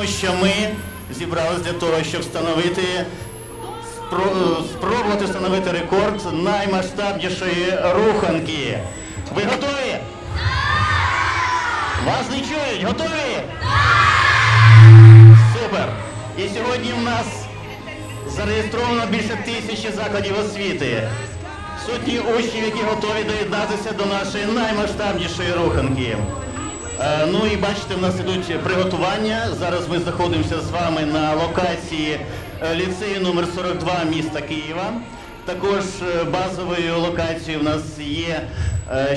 тому що ми зібралися для того, щоб встановити спробувати встановити рекорд наймасштабнішої руханки. Ви готові? Вас не чують, готові? Супер! І сьогодні в нас зареєстровано більше тисячі закладів освіти. Сотні учнів, які готові доєднатися до нашої наймасштабнішої руханки. Е, Ну і бачите, в нас ідуть приготування. Зараз ми знаходимося з вами на локації е, ліцею номер 42 міста Києва. Також е, базовою локацією в нас є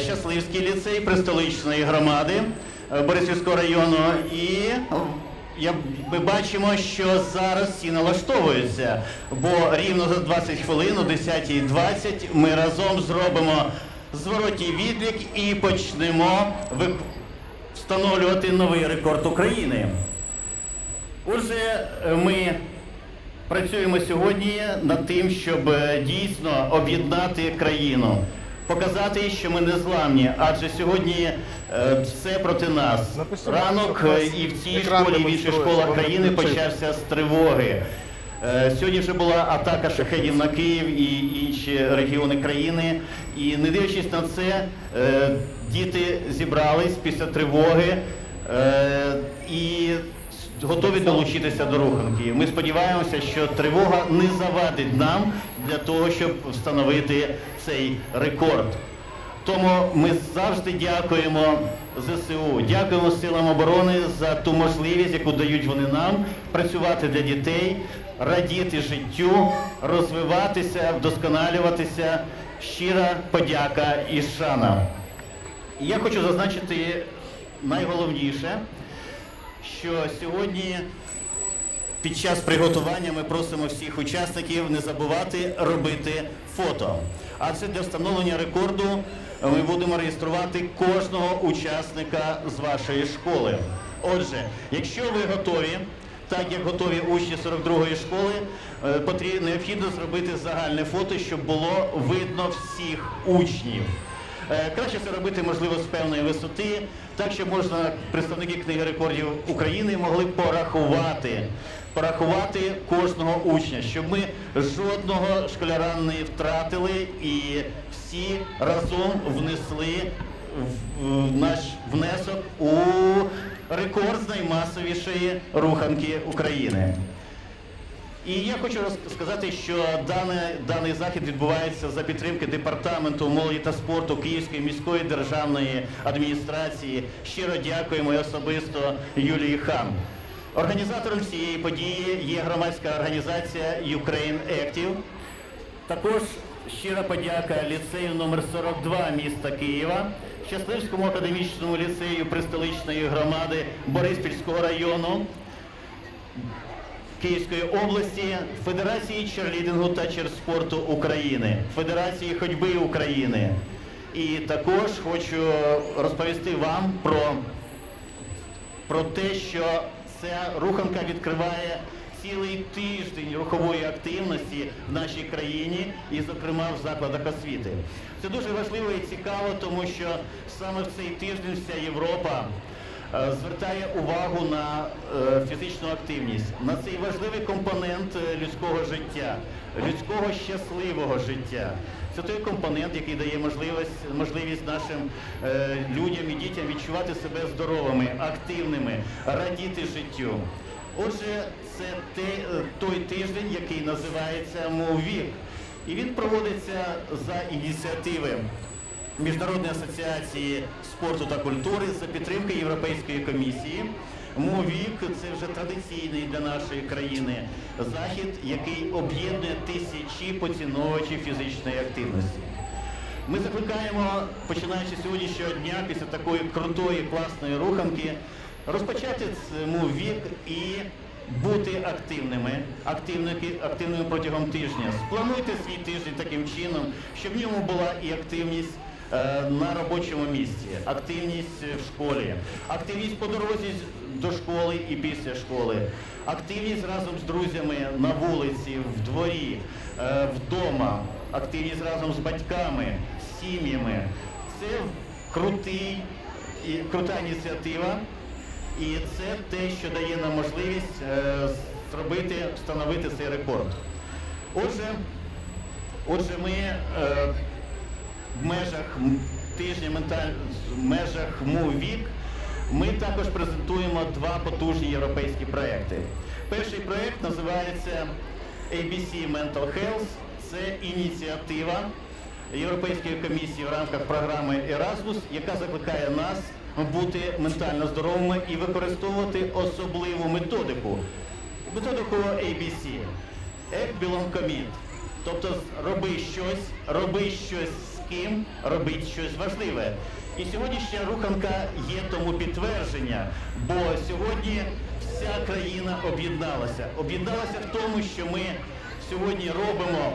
Щасливський ліцей пристоличної громади Борисівського району. І ми бачимо, що зараз всі налаштовуються, бо рівно за 20 хвилин, о 10.20 ми разом зробимо зворотній відлік і почнемо ви- встановлювати новий рекорд України. Отже, ми працюємо сьогодні над тим, щоб е, дійсно об'єднати країну, показати, що ми не зламні, адже сьогодні е, все проти нас. Ранок е, і в цій школі, і в інших школах країни почався з тривоги. Е, Сьогодні вже була атака шахедів на Київ і інші регіони країни. І не дивлячись на це, е, діти зібрались після тривоги е, і готові долучитися до руханки. Ми сподіваємося, що тривога не завадить нам для того, щоб встановити цей рекорд. Тому ми завжди дякуємо ЗСУ, дякуємо силам оборони за ту можливість, яку дають вони нам працювати для дітей, радіти життю, розвиватися, вдосконалюватися. Щира подяка і шана. Я хочу зазначити найголовніше, що сьогодні під час приготування ми просимо всіх учасників не забувати робити фото. А це для встановлення рекорду ми будемо реєструвати кожного учасника з вашої школи. Отже, якщо ви готові, так як готові учні 42-ї школи, е, необхідно зробити загальне фото, щоб було видно всіх учнів. Е, Краще це робити, можливо, з певної висоти, так щоб можна представники книги рекордів України могли порахувати, порахувати кожного учня, щоб ми жодного школяра не втратили і всі разом внесли в наш внесок у рекорд з наймасовішої руханки України. І я хочу сказати, що дане, даний захід відбувається за підтримки департаменту молоді та спорту Київської міської державної адміністрації. Щиро дякуємо і особисто Юлії Хан. Організатором цієї події є громадська організація Ukraine Active. Також щира подяка ліцею номер 42 міста Києва, Щасливському академічному ліцею Пристоличної громади Бориспільського району. Київської області, Федерації черлідингу та черспорту України, Федерації ходьби України. І також хочу розповісти вам про, про те, що ця руханка відкриває цілий тиждень рухової активності в нашій країні і, зокрема, в закладах освіти. Це дуже важливо і цікаво, тому що саме в цей тиждень вся Європа е, звертає увагу на е, фізичну активність, на цей важливий компонент е, людського життя, людського щасливого життя. Це той компонент, який дає можливість, можливість нашим людям і дітям відчувати себе здоровими, активними, радіти життю. Отже, це е, той тиждень, який називається МОВІК. І він проводиться за ініціативи Міжнародної асоціації спорту та культури за підтримки Європейської комісії. МОВІК це вже традиційний для нашої країни захід, який об'єднує тисячі поціновувачів фізичної активності. Ми закликаємо, починаючи з сьогоднішнього дня, після такої крутої, класної руханки, розпочати цьому вік і бути активними, активними, протягом тижня. Сплануйте свій тиждень таким чином, щоб в ньому була і активність е, на робочому місці, активність в школі, активність по дорозі до школи і після школи, активність разом з друзями на вулиці, в дворі, е, вдома, активність разом з батьками, з сім'ями. Це крутий крута ініціатива. І це те, що дає нам можливість е, зробити, встановити цей рекорд. Отже, отже, ми е, в межах тижня менталь... в межах МУВІК ми також презентуємо два потужні європейські проекти. Перший проект називається ABC Mental Health. Це ініціатива Європейської комісії в рамках програми Erasmus, яка закликає нас бути ментально здоровими і використовувати особливу методику. Методику ABC. Act, belong, commit. Тобто роби щось, роби щось з ким, роби щось важливе. І сьогоднішня руханка є тому підтвердження, бо сьогодні вся країна об'єдналася. Об'єдналася в тому, що ми сьогодні робимо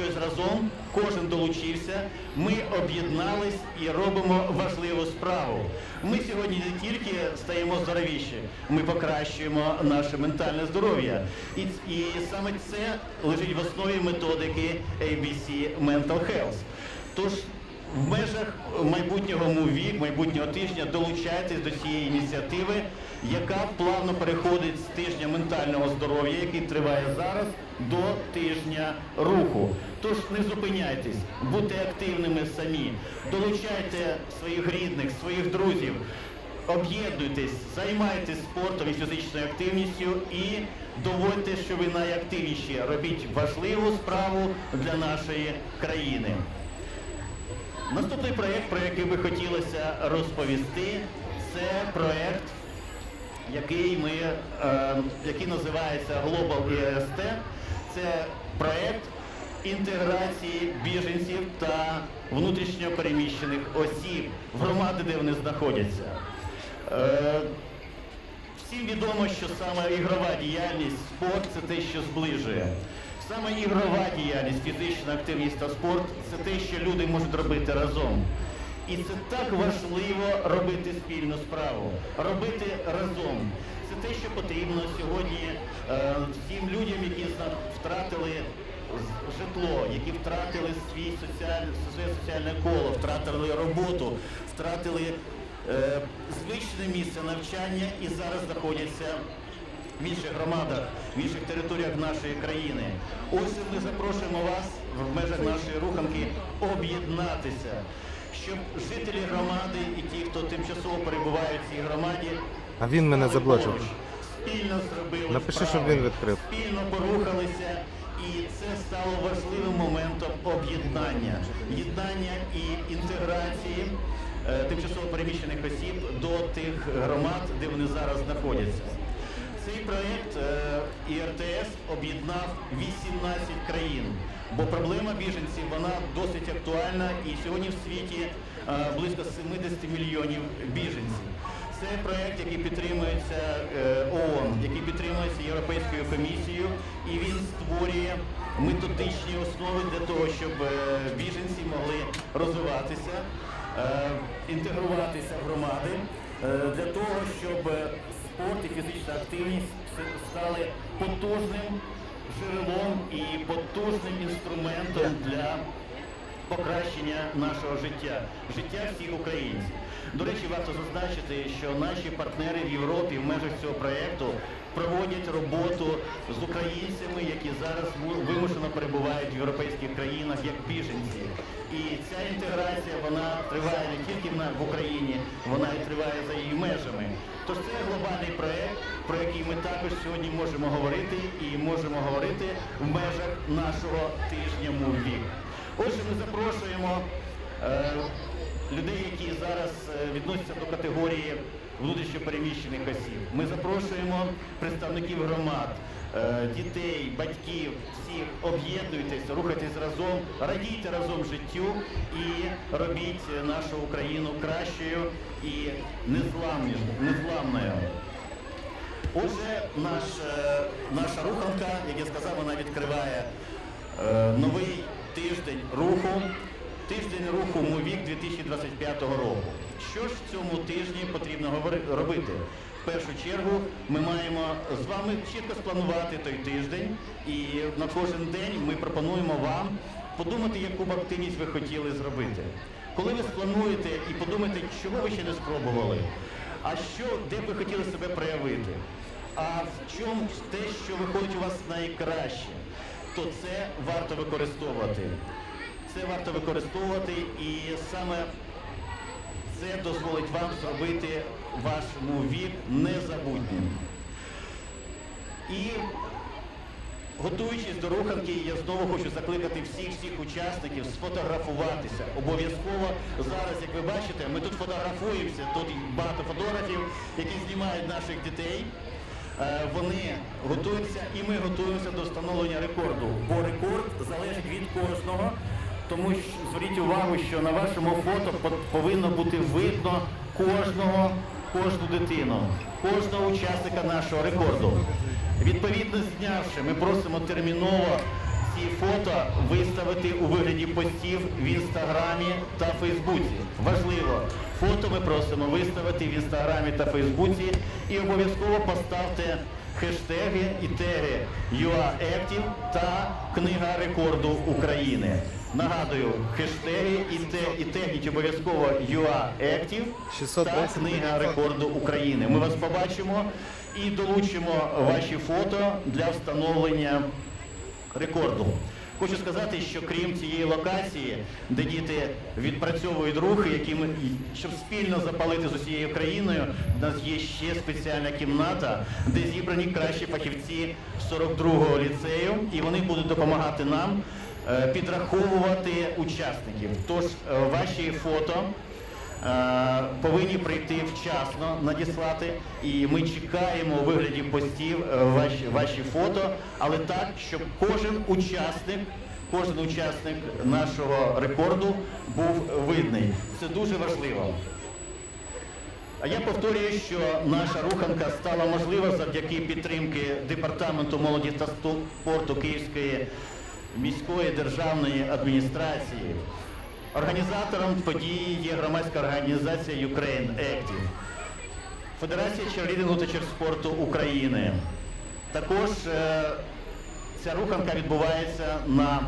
щось разом, кожен долучився, ми об'єднались і робимо важливу справу. Ми сьогодні не тільки стаємо здоровіші, ми покращуємо наше ментальне здоров'я. І, і саме це лежить в основі методики ABC Mental Health. Тож в межах майбутнього МУВІК, майбутнього тижня долучайтесь до цієї ініціативи, яка плавно переходить з тижня ментального здоров'я, який триває зараз, до тижня руху. Тож не зупиняйтесь, будьте активними самі, долучайте своїх рідних, своїх друзів. Об'єднуйтесь, займайтесь спортом і фізичною активністю і доводьте, що ви найактивніші. Робіть важливу справу для нашої країни. Наступний проєкт, про який би хотілося розповісти, це проєкт, який ми, е, який називається Global EST. Це проєкт інтеграції біженців та внутрішньо переміщених осіб в громади, де вони знаходяться. Е, Всім відомо, що саме ігрова діяльність, спорт це те, що зближує. Саме ігрова діяльність, фізична активність та спорт це те, що люди можуть робити разом. І це так важливо робити спільну справу, робити разом. Це те, що потрібно сьогодні е, всім людям, які втратили житло, які втратили свій соціаль- своє соціальне коло, втратили роботу, втратили е, звичне місце навчання і зараз знаходяться в інших громадах, в інших територіях нашої країни. Ось ми запрошуємо вас в межах нашої руханки об'єднатися, щоб жителі громади і ті, хто тимчасово перебувають в цій громаді, А він мене заблочив. Спільно зробили Напиши, щоб він відкрив. Спільно порухалися, і це стало важливим моментом об'єднання, єднання і інтеграції е, тимчасово переміщених осіб до тих громад, де вони зараз знаходяться. Цей проєкт е, ІРТС об'єднав 18 країн, бо проблема біженців вона досить актуальна і сьогодні в світі е, близько 70 мільйонів біженців. Це проєкт, який підтримується е, ООН, який підтримується Європейською комісією, і він створює методичні основи для того, щоб біженці могли розвиватися, інтегруватися в громади, для того, щоб спорт і фізична активність стали потужним джерелом і потужним інструментом для покращення нашого життя, життя всіх українців. До речі, варто зазначити, що наші партнери в Європі в межах цього проєкту проводять роботу з українцями, які зараз вимушено перебувають в європейських країнах як біженці. І ця інтеграція вона триває не тільки в Україні, вона і триває за її межами. Тож це глобальний проєкт, про який ми також сьогодні можемо говорити і можемо говорити в межах нашого тижня МУВІК. Отже, ми запрошуємо е, людей, які зараз е, відносяться до категорії внутрішньопереміщених осіб. Ми запрошуємо представників громад, е, дітей, батьків, всіх об'єднуйтесь, рухайтесь разом, радійте разом життю і робіть нашу Україну кращою і незламною. Отже, наш, е, наша руханка, як я сказав, вона відкриває е, новий тиждень руху, тиждень руху МУВІК 2025 року. Що ж в цьому тижні потрібно робити? В першу чергу ми маємо з вами чітко спланувати той тиждень, і на кожен день ми пропонуємо вам подумати, яку б активність ви хотіли зробити. Коли ви сплануєте і подумаєте, чого ви ще не спробували, А що, де б ви хотіли себе проявити? А в чому те, що виходить у вас найкраще, то це варто використовувати. Це варто використовувати і саме це дозволить вам зробити вашому вік незабутнім. І готуючись до руханки, я знову хочу закликати всіх всіх учасників сфотографуватися. Обов'язково зараз, як ви бачите, ми тут фотографуємося. Тут багато фотографів, які знімають наших дітей. Е, Вони готуються і ми готуємося до встановлення рекорду. Бо рекорд залежить від кожного. Тому що зверніть увагу, що на вашому фото повинно бути видно кожного, кожну дитину, кожного учасника нашого рекорду. Відповідно знявши, ми просимо терміново ці фото виставити у вигляді постів в інстаграмі та Фейсбуці. Важливо, фото ми просимо виставити в інстаграмі та Фейсбуці і обов'язково поставте хештеги і теги UAActive та Книга рекорду України. Нагадую, хештеги і, те, і тегніть обов'язково UAActive та Книга рекорду України. Ми вас побачимо і долучимо ваші фото для встановлення рекорду. Хочу сказати, що крім цієї локації, де діти відпрацьовують рухи, які ми щоб спільно запалити з усією країною, в нас є ще спеціальна кімната, де зібрані кращі фахівці 42-го ліцею, і вони будуть допомагати нам е, підраховувати учасників. Тож е, ваші фото повинні прийти вчасно надіслати, і ми чекаємо у вигляді постів е, ваші, ваші фото, але так, щоб кожен учасник, кожен учасник нашого рекорду був видний. Це дуже важливо. А я повторюю, що наша руханка стала можлива завдяки підтримки Департаменту молоді та спорту Київської міської державної адміністрації. Організатором події є громадська організація Ukraine Active, Федерація черлідингу та черспорту України. Також е, ця руханка відбувається на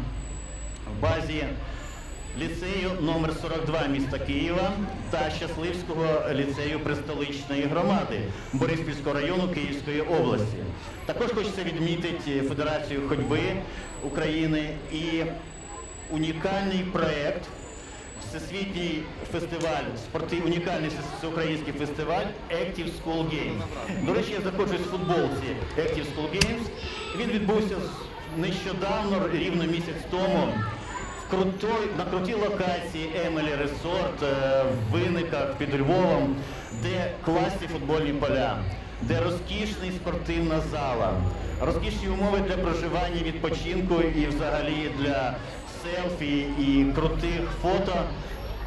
базі ліцею номер 42 міста Києва та Щасливського ліцею Пристоличної громади Бориспільського району Київської області. Також хочеться відмітити Федерацію ходьби України і унікальний проект. Всесвітній фестиваль, спортив, унікальний всеукраїнський фестиваль Active School Games. До речі, я знаходжусь в футболці Active School Games. Він відбувся нещодавно, рівно місяць тому, крутой, на крутій локації Emily Resort е, в Виниках під Львовом, де класні футбольні поля, де розкішний спортивна зала, розкішні умови для проживання, відпочинку і взагалі для селфі і крутих фото.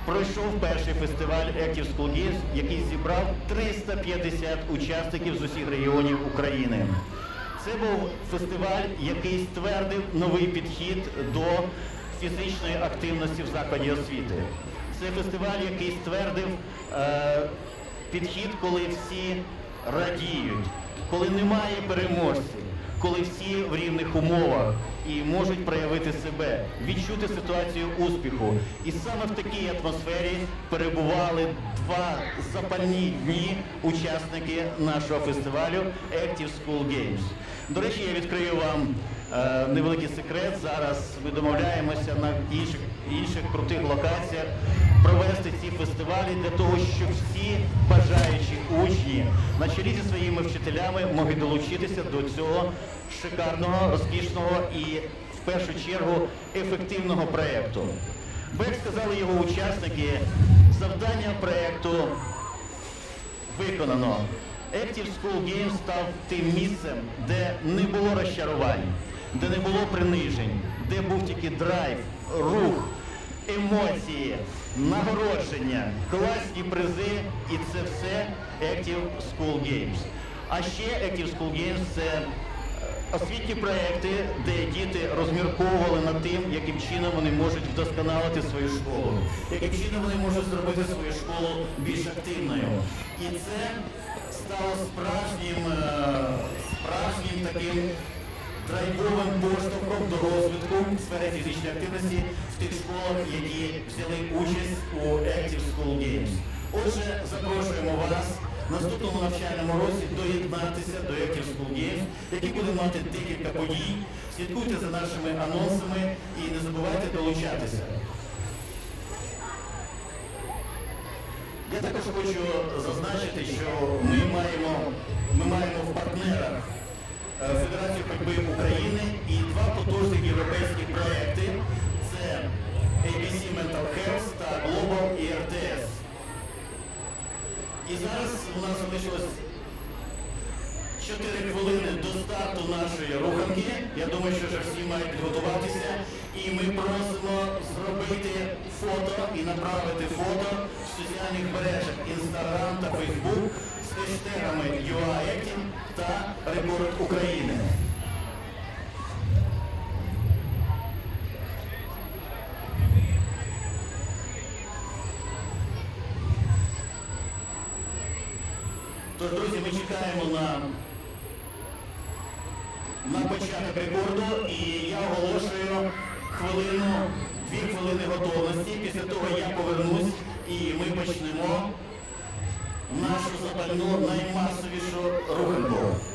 Пройшов перший фестиваль Active School який зібрав 350 учасників з усіх регіонів України. Це був фестиваль, який ствердив новий підхід до фізичної активності в закладі освіти. Це фестиваль, який ствердив е, підхід, коли всі радіють, коли немає переможців, коли всі в рівних умовах і можуть проявити себе, відчути ситуацію успіху. І саме в такій атмосфері перебували два запальні дні учасники нашого фестивалю Active School Games. До речі, я відкрию вам невеликий секрет. Зараз ми домовляємося на інших, інших крутих локаціях провести ці фестивалі для того, щоб всі бажаючі учні на чолі зі своїми вчителями могли долучитися до цього шикарного, розкішного і в першу чергу ефективного проєкту. Бо, як сказали його учасники, завдання проєкту виконано. Active School Games став тим місцем, де не було розчарувань, де не було принижень, де був тільки драйв, рух, емоції, нагородження, класні призи і це все Active School Games. А ще Active School Games це е, освітні проекти, де діти розмірковували над тим, яким чином вони можуть вдосконалити свою школу, яким чином вони можуть зробити свою школу більш активною. І це стало справжнім, е, справжнім таким драйвовим поштовхом до розвитку в сфері фізичної активності в тих школах, які взяли участь у Active School Games. Отже, запрошуємо вас в наступному навчальному році доєднатися до Active School Games, які будуть мати декілька подій. Слідкуйте за нашими анонсами і не забувайте долучатися. Я також хочу зазначити, що ми маємо, ми маємо в партнерах Федерацію ходьби України і два потужних європейські проекти. Це ABC Mental Health та Global ERTS. І зараз у нас залишилось 4 хвилини до старту нашої руханки. Я думаю, що вже всі мають підготуватися. І ми просимо зробити фото і направити фото в соціальних мережах Instagram та Facebook з хештегами UAECTIM та Рекорд України. Тож, друзі, ми чекаємо на, на початок рекорду і я оголошую хвилину, дві хвилини готовності. Після того я повернусь і ми почнемо нашу запальну наймасовішу руханку.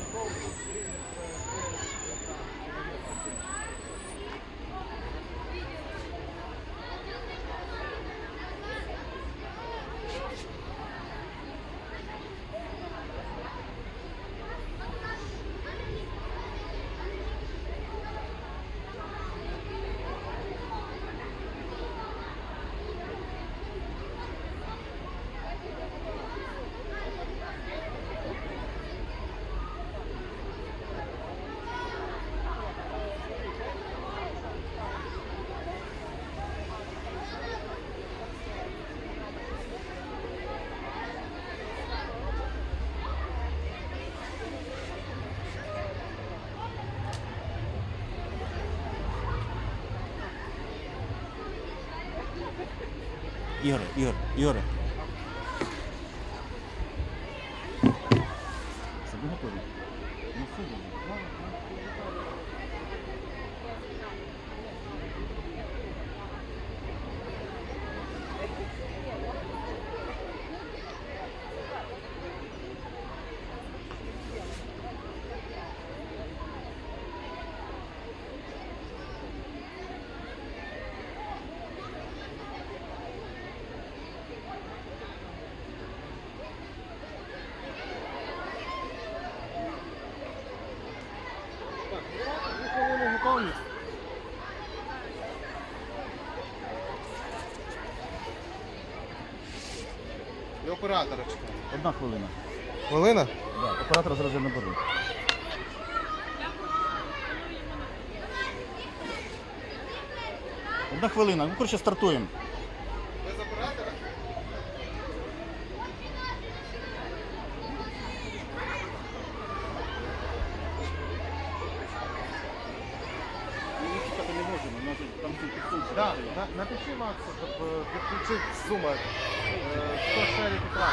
Igor, Igor, Igor. І оператора чекаємо. Одна хвилина. Хвилина? Да, оператор зараз я наберу. Одна хвилина. Ну, коротше, стартуємо. Без оператора? Ми чекати не можемо, у нас там ці підсумки. Да, напиши Максу, щоб е, підключити сума. Е, Хто шарить екран.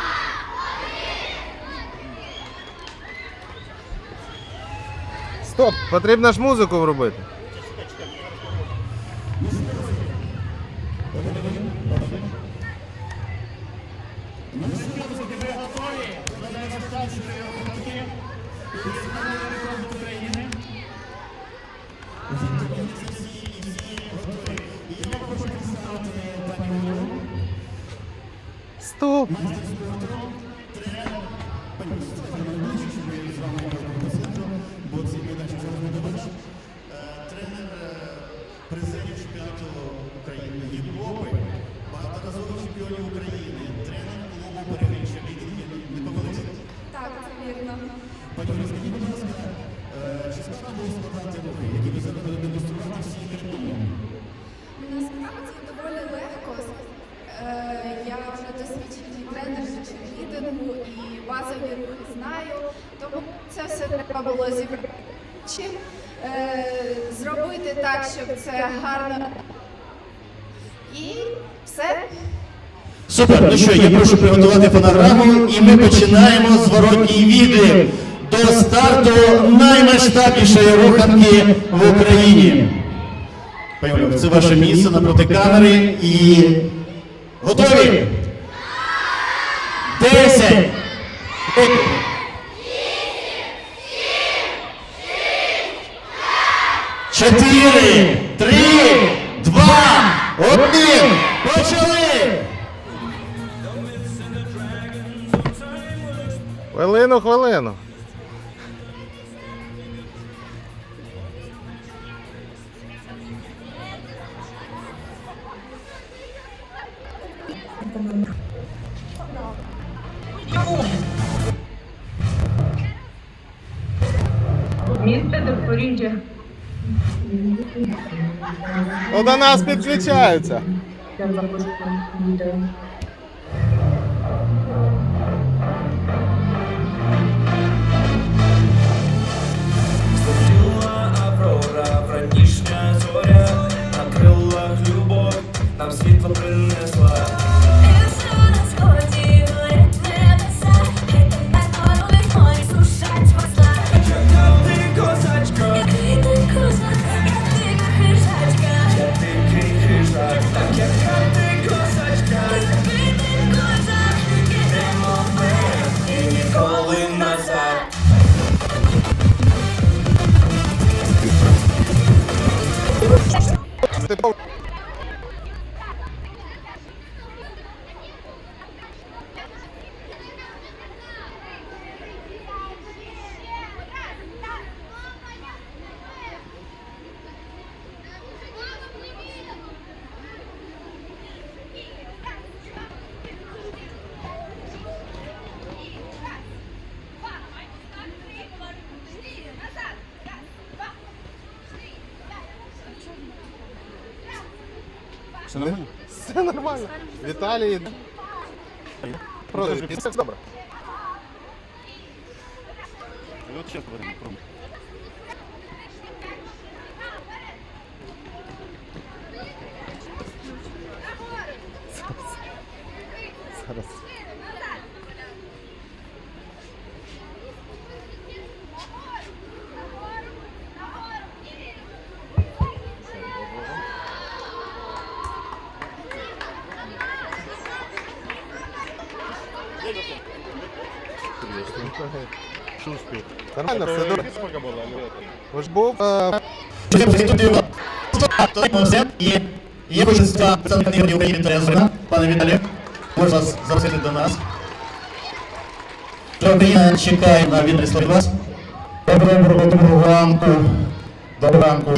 Стоп! Потрібно ж музику вробити. Стоп! Було зібрати. Чим е, зробити так, щоб це гарно. І все. Супер, ну що, я прошу приготувати фонограму і ми починаємо зворотній відлік до старту наймасштабнішої руханки в Україні. Пані це ваше місце напроти камери і готові? Десять, Чотири, три, два, один. Почали! Хвилину, хвилину. Місце Запоріжжя. Ну, до нас підключаються. Я запустила відео. Злетіла аврора, вранішня зоря, на крилах любов, нам світло принесла. Все нормально? Все нормально. Віталій. Продовжуй. Все добре. Ну, чесно, пробуй. Доброго ранку. Доброго ранку.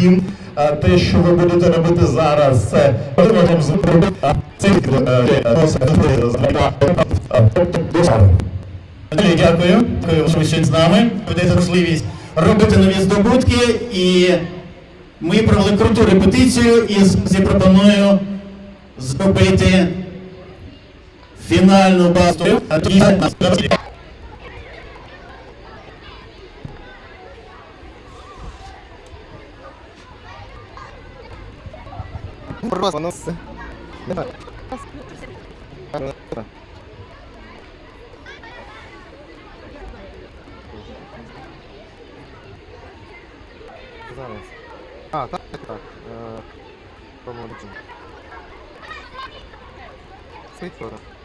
А, те, що ви будете робити зараз, це потім зробити. А це е, досить. Віталію, дякую. Дякую, що ви сьогодні з нами. Ви даєте можливість робити нові здобутки. І ми провели круту репетицію і зараз я пропоную зробити фінальну нас Просто. Давай. benfeitora.